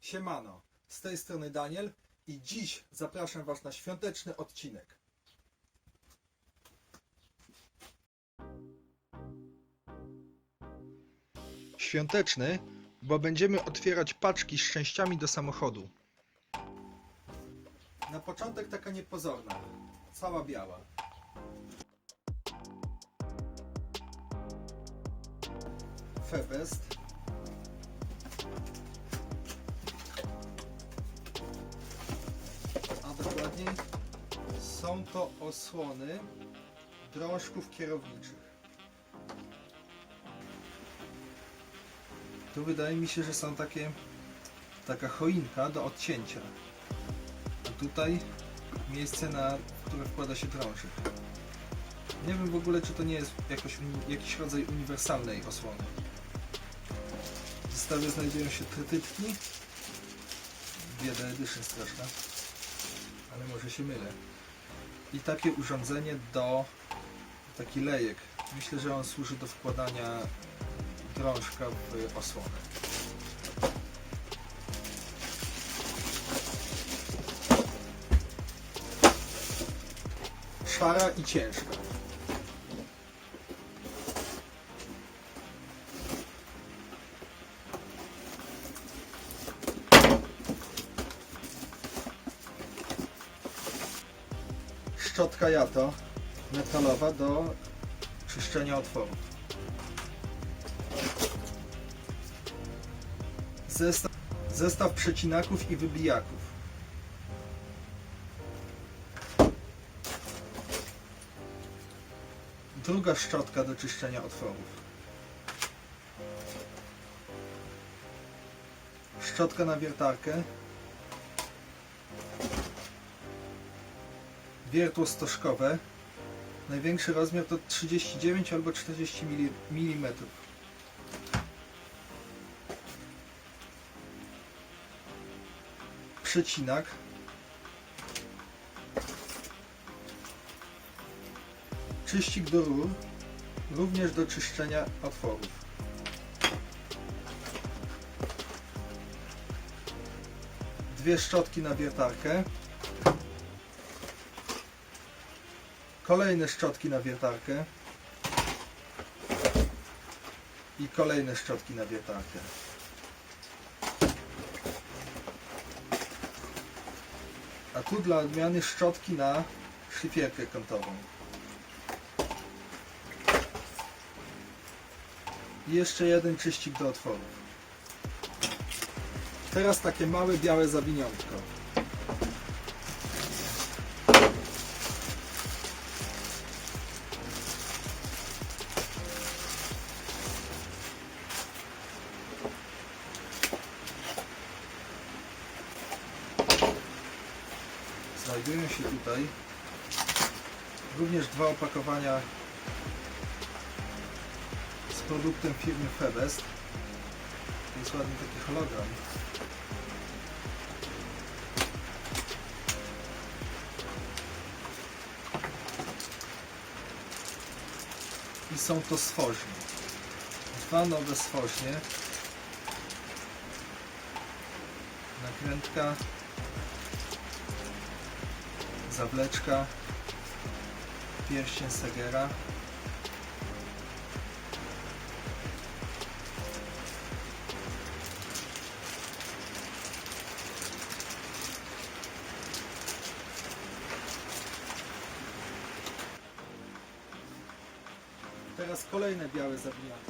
Siemano, z tej strony Daniel i dziś zapraszam Was na świąteczny odcinek. Świąteczny, bo będziemy otwierać paczki z częściami do samochodu. Na początek taka niepozorna, cała biała. Febest. Są to osłony drążków kierowniczych. Tu wydaje mi się, że są takie taka choinka do odcięcia. A tutaj miejsce, na które wkłada się drążek. Nie wiem w ogóle, czy to nie jest jakoś, jakiś rodzaj uniwersalnej osłony. W zestawie znajdują się trytytki. Bieda edition straszna. Ale może się mylę. I takie urządzenie do... taki lejek. Myślę, że on służy do wkładania drążka w osłonę. Szara i ciężka. Szczotka Jato metalowa do czyszczenia otworów. Zestaw, zestaw przecinaków i wybijaków. Druga szczotka do czyszczenia otworów. Szczotka na wiertarkę. Wiertło stożkowe. Największy rozmiar to 39 albo 40 mm. Przecinak. Czyścik do rur, również do czyszczenia otworów. Dwie szczotki na wiertarkę. Kolejne szczotki na wiertarkę. I kolejne szczotki na wiertarkę. A tu dla odmiany szczotki na szlifierkę kątową. I jeszcze jeden czyścik do otworów. Teraz takie małe białe zawiniątko. Tutaj również dwa opakowania z produktem firmy Febest. To jest ładny taki hologram. I są to stworznie. Dwa nowe stworznie. Nakrętka. Zawleczka. Pierścień Segera. Teraz kolejne białe zawiniątko.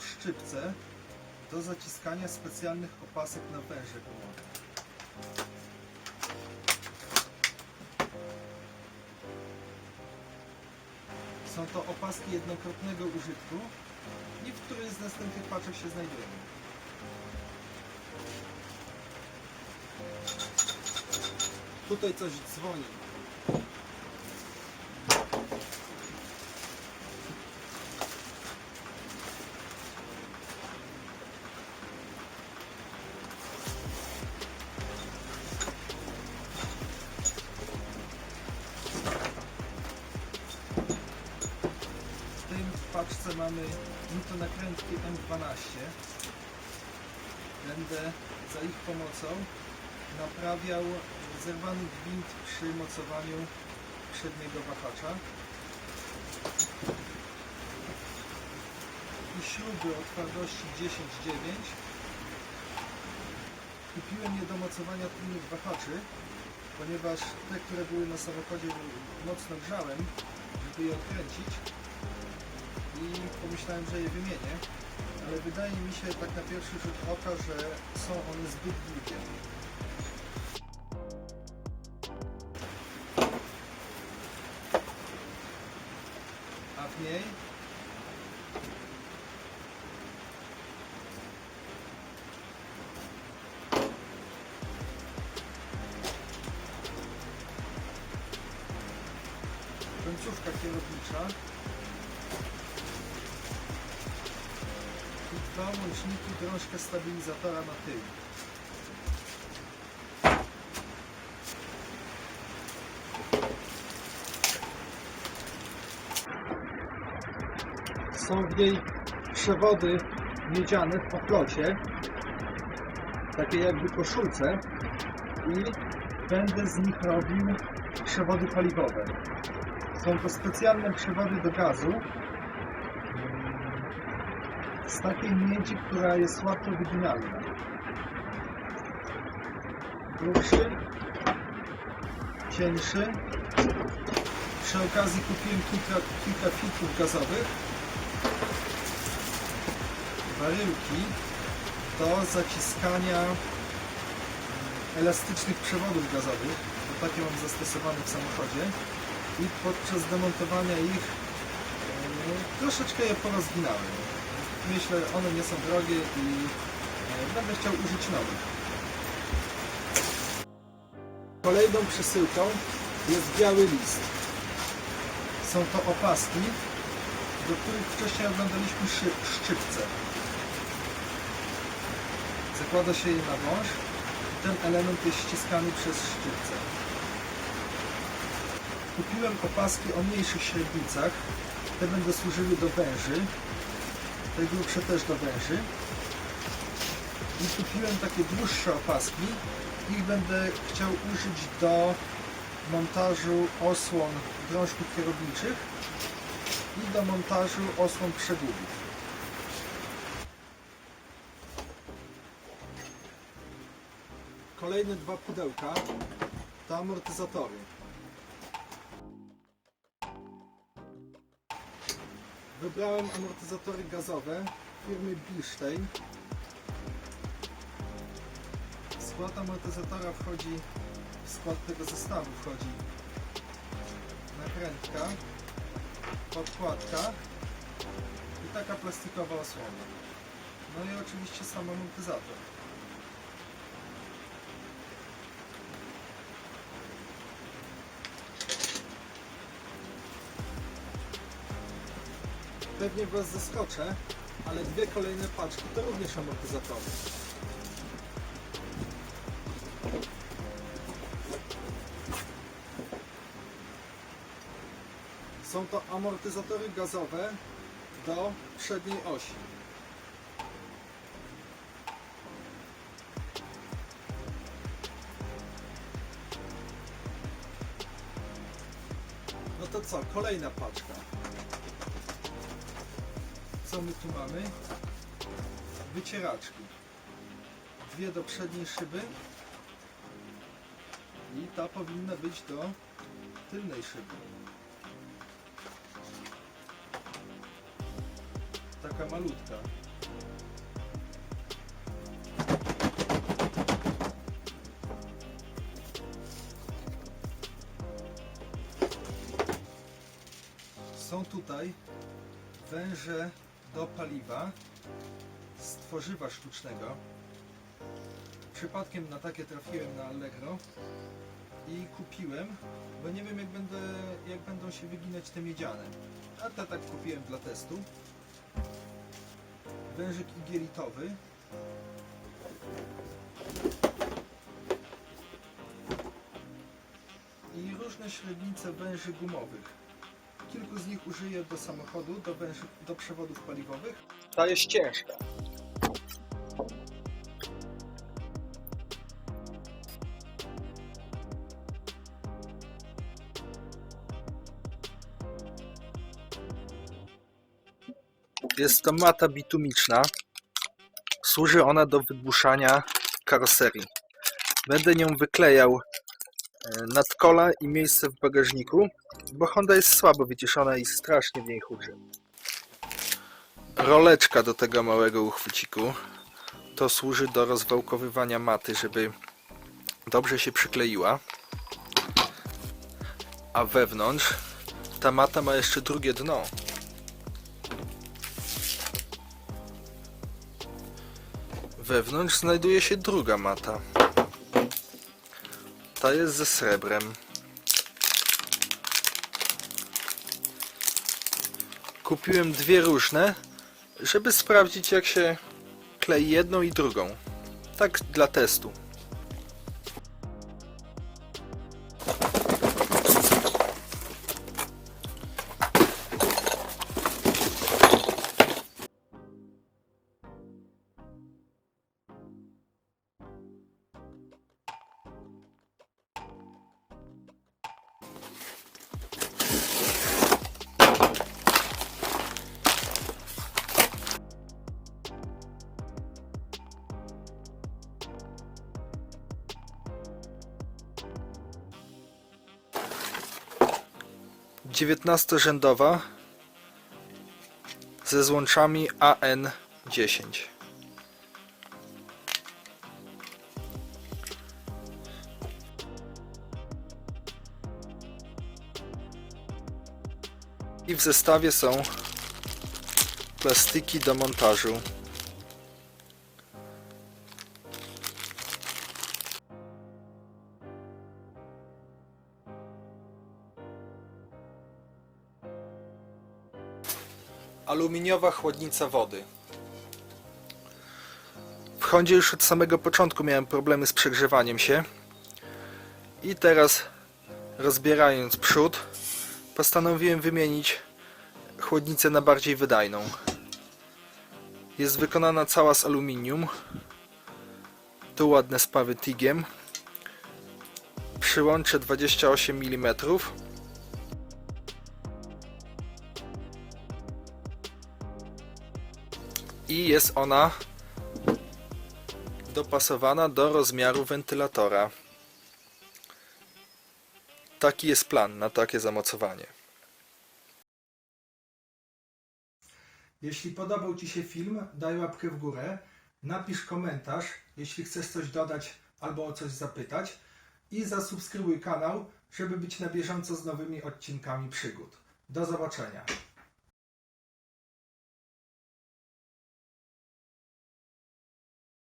Szczypce do zaciskania specjalnych opasek na węże gumowe. Są to opaski jednokrotnego użytku i w której z następnych paczek się znajdujemy. Tutaj coś dzwoni. Paczce mamy nakrętki M12. Będę za ich pomocą naprawiał zerwany gwint przy mocowaniu przedniego wahacza. I śruby o twardości 10-9. Kupiłem je do mocowania tylnych wahaczy, ponieważ te, które były na samochodzie mocno grzałem, żeby je odkręcić i pomyślałem, że je wymienię, ale wydaje mi się tak na pierwszy rzut oka, że są one zbyt długie. A w niej końcówka kierownicza i dwa łączniki drążka stabilizatora na tył. Są w niej przewody miedziane w poklocie, takie jakby koszulce i będę z nich robił przewody paliwowe. Są to specjalne przewody do gazu z takiej miedzi, która jest łatwo wyginalna. Grubszy, cieńszy. Przy okazji kupiłem kilka, kilka filtrów gazowych. Baryłki do zaciskania elastycznych przewodów gazowych. To takie mam zastosowane w samochodzie i podczas demontowania ich e, troszeczkę je porozginałem. Myślę, one nie są drogie i e, będę chciał użyć nowych. Kolejną przesyłką jest biały list. Są to opaski, do których wcześniej oglądaliśmy szczypce. Zakłada się je na wąż. Ten element jest ściskany przez szczypce. Kupiłem opaski o mniejszych średnicach. Te będą służyły do węży. Te grubsze też do węży. I kupiłem takie dłuższe opaski. Ich będę chciał użyć do montażu osłon drążków kierowniczych i do montażu osłon przegubów. Kolejne dwa pudełka to amortyzatory. Wybrałem amortyzatory gazowe firmy Bilstein. W skład amortyzatora wchodzi, w skład tego zestawu wchodzi nakrętka, podkładka i taka plastikowa osłona. No i oczywiście sam amortyzator. Pewnie Was zaskoczę, ale dwie kolejne paczki to również amortyzatory. Są to amortyzatory gazowe do przedniej osi. No to co, kolejna paczka. Co my tu mamy? Wycieraczki. Dwie do przedniej szyby i ta powinna być do tylnej szyby. Taka malutka. Są tutaj węże do paliwa z tworzywa sztucznego. Przypadkiem na takie trafiłem na Allegro i kupiłem, bo nie wiem jak, będę, jak będą się wyginać te miedziane. A te tak kupiłem dla testu. Wężyk igielitowy. I różne średnice węży gumowych. Kilku z nich użyję do samochodu, do, do przewodów paliwowych. Ta jest ciężka. Jest to mata bitumiczna. Służy ona do wygłuszania karoserii. Będę nią wyklejał nadkola i miejsce w bagażniku, bo Honda jest słabo wyciszona i strasznie w niej huczy. Roleczka do tego małego uchwyciku. To służy do rozwałkowywania maty, żeby dobrze się przykleiła. A wewnątrz ta mata ma jeszcze drugie dno. Wewnątrz znajduje się druga mata. Ta jest ze srebrem. Kupiłem dwie różne, żeby sprawdzić jak się klei jedną i drugą. Tak dla testu. Dziewiętnastorzędowa ze złączami AN10. I w zestawie są plastiki do montażu. Aluminiowa chłodnica wody. W Hondzie już od samego początku miałem problemy z przegrzewaniem się. I teraz rozbierając przód, postanowiłem wymienić chłodnicę na bardziej wydajną. Jest wykonana cała z aluminium. Tu ładne spawy tigiem. Przyłącze 28 mm. I jest ona dopasowana do rozmiaru wentylatora. Taki jest plan na takie zamocowanie. Jeśli podobał Ci się film, daj łapkę w górę, napisz komentarz, jeśli chcesz coś dodać albo o coś zapytać i zasubskrybuj kanał, żeby być na bieżąco z nowymi odcinkami przygód. Do zobaczenia.